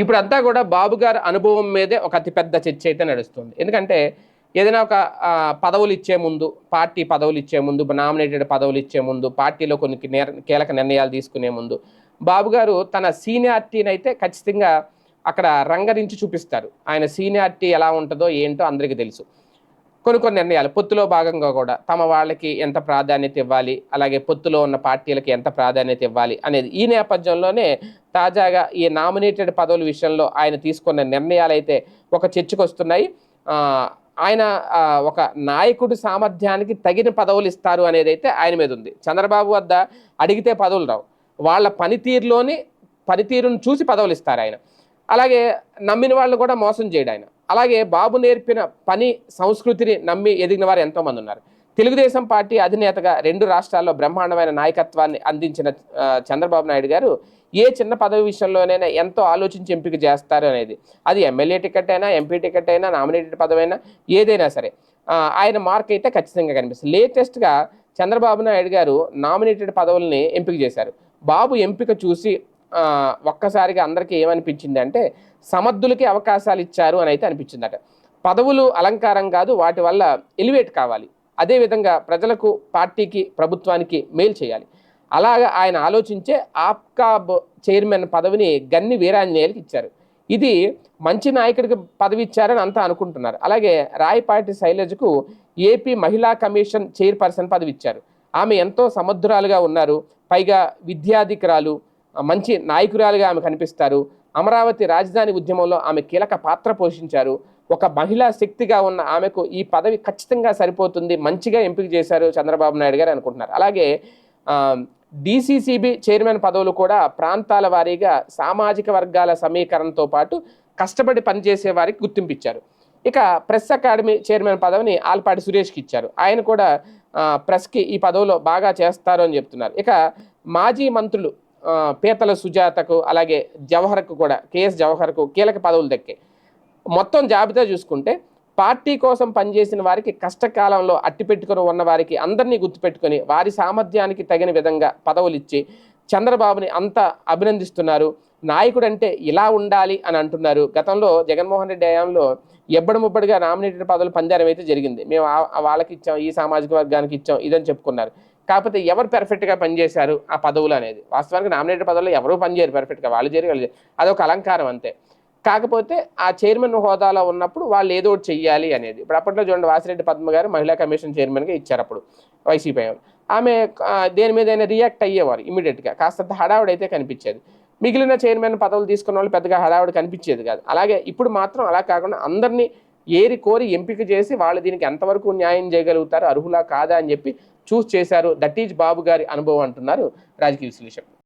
ఇప్పుడు అంతా కూడా బాబు గారి అనుభవం మీదే ఒక అతిపెద్ద చర్చ అయితే నడుస్తుంది. ఎందుకంటే ఏదైనా ఒక పదవులు ఇచ్చే ముందు పార్టీ పదవులు ఇచ్చే ముందు నామినేటెడ్ పదవులు ఇచ్చే ముందు పార్టీలో కొన్ని కీలక నిర్ణయాలు తీసుకునే ముందు బాబు గారు తన సీనియారిటీని అయితే ఖచ్చితంగా అక్కడ రంగరించి చూపిస్తారు. ఆయన సీనియారిటీ ఎలా ఉంటుందో ఏంటో అందరికీ తెలుసు. కొన్ని కొన్ని నిర్ణయాలు. పొత్తులో భాగంగా కూడా తమ వాళ్ళకి ఎంత ప్రాధాన్యత ఇవ్వాలి అలాగే పొత్తులో ఉన్న పార్టీలకి ఎంత ప్రాధాన్యత ఇవ్వాలి అనేది ఈ నేపథ్యంలోనే తాజాగా ఈ నామినేటెడ్ పదవుల విషయంలో ఆయన తీసుకున్న నిర్ణయాలు అయితే ఒక చర్చకు వస్తున్నాయి ఆయన ఒక నాయకుడి సామర్థ్యానికి తగిన పదవులు ఇస్తారు అనేది అయితే ఆయన మీద ఉంది. చంద్రబాబు వద్ద అడిగితే పదవులు రావు. వాళ్ళ పనితీరులోని పనితీరును చూసి పదవులు ఇస్తారు ఆయన. అలాగే నమ్మిన వాళ్ళు కూడా మోసం చేయడు ఆయన. అలాగే బాబు నేర్పిన పని సంస్కృతిని నమ్మి ఎదిగిన వారు ఎంతోమంది ఉన్నారు. తెలుగుదేశం పార్టీ అధినేతగా రెండు రాష్ట్రాల్లో బ్రహ్మాండమైన నాయకత్వాన్ని అందించిన చంద్రబాబు నాయుడు గారు ఏ చిన్న పదవి విషయంలోనైనా ఎంతో ఆలోచించి ఎంపిక చేస్తారు అనేది. అది ఎమ్మెల్యే టికెట్ అయినా ఎంపీ టికెట్ అయినా నామినేటెడ్ పదవి అయినా ఏదైనా సరే. ఆయన మార్క్ అయితే ఖచ్చితంగా కనిపిస్తుంది. లేటెస్ట్గా చంద్రబాబు నాయుడు గారు నామినేటెడ్ పదవుల్ని ఎంపిక చేశారు. బాబు ఎంపిక చూసి ఒక్కసారిగా అందరికీ ఏమనిపించింది అంటే సమర్థులకి అవకాశాలు ఇచ్చారు అని అయితే అనిపించిందట. పదవులు అలంకారం కాదు వాటి వల్ల ఎలివేట్ కావాలి. అదేవిధంగా ప్రజలకు పార్టీకి ప్రభుత్వానికి మేలు చేయాలి. అలాగా ఆయన ఆలోచించే ఆప్కాబ్ చైర్మన్ పదవిని గన్ని వీరాంజనేయులకి ఇచ్చారు. ఇది మంచి నాయకుడికి పదవి ఇచ్చారని అంతా అనుకుంటున్నారు. అలాగే రాయపాటి శైలజకు ఏపీ మహిళా కమిషన్ చైర్పర్సన్ పదవి ఇచ్చారు. ఆమె ఎంతో సమర్థురాలుగా ఉన్నారు. పైగా విద్యాధికురాలు మంచి నాయకురాలుగా ఆమె కనిపిస్తారు. అమరావతి రాజధాని ఉద్యమంలో ఆమె కీలక పాత్ర పోషించారు. ఒక మహిళా శక్తిగా ఉన్న ఆమెకు ఈ పదవి ఖచ్చితంగా సరిపోతుంది. మంచిగా ఎంపిక చేశారు చంద్రబాబు నాయుడు గారు అనుకుంటున్నారు. అలాగే డిసిసిబి చైర్మన్ పదవులు కూడా ప్రాంతాల వారీగా సామాజిక వర్గాల సమీకరణతో పాటు కష్టపడి పనిచేసే వారికి గుర్తింపు ఇచ్చారు ఇక ప్రెస్ అకాడమీ చైర్మన్ పదవిని ఆల్పాటి సురేష్కి ఇచ్చారు. ఆయన కూడా ప్రెస్కి ఈ పదవిలో బాగా చేస్తారు అని చెప్తున్నారు. ఇక మాజీ మంత్రులు పీతల సుజాతకు అలాగే జవహర్కు కూడా కేఎస్ జవహర్కు కీలక పదవులు దక్కాయి మొత్తం జాబితా చూసుకుంటే పార్టీ కోసం పనిచేసిన వారికి కష్టకాలంలో అట్టిపెట్టుకుని ఉన్న వారికి అందరినీ గుర్తుపెట్టుకొని వారి సామర్థ్యానికి తగిన విధంగా పదవులు ఇచ్చి చంద్రబాబుని అంత అభినందిస్తున్నారు. నాయకుడు అంటే ఇలా ఉండాలి అని అంటున్నారు. గతంలో జగన్మోహన్ రెడ్డి హయాంలో ఎబ్బడి ముబ్బడిగా నామినేటెడ్ పదవులు పందారం అయితే జరిగింది. మేము వాళ్ళకి ఇచ్చాం ఈ సామాజిక వర్గానికి ఇచ్చాం ఇదని చెప్పుకున్నారు. కాకపోతే ఎవరు పెర్ఫెక్ట్గా పనిచేశారు ఆ పదవులు అనేది. వాస్తవానికి నామినేటెడ్ పదవులు ఎవరూ పనిచేయరు పెర్ఫెక్ట్గా వాళ్ళు చేరి వాళ్ళు చేయరు. అదొక అలంకారం అంతే. కాకపోతే ఆ చైర్మన్ హోదాలో ఉన్నప్పుడు వాళ్ళు ఏదో ఒకటి చెయ్యాలి అనేది. ఇప్పుడు అప్పట్లో చూడండి వాసిరెడ్డి పద్మ గారు మహిళా కమిషన్ చైర్మన్గా ఇచ్చారు అప్పుడు వైసీపీ ఆమె దేని మీద అయినా రియాక్ట్ అయ్యేవారు ఇమీడియట్గా కాస్తంత హడావుడి అయితే కనిపించేది. మిగిలిన చైర్మన్ పదవులు తీసుకున్న వాళ్ళు పెద్దగా హడావుడి కనిపించేది కాదు. అలాగే ఇప్పుడు మాత్రం అలా కాకుండా అందరినీ ఏరి కోరి ఎంపిక చేసి వాళ్ళు దీనికి ఎంతవరకు న్యాయం చేయగలుగుతారు అర్హులా కాదా అని చెప్పి చూస్ చేశారు. దట్ ఈజ్ బాబు గారి అనుభవం అంటున్నారు రాజకీయ విశ్లేషకులు.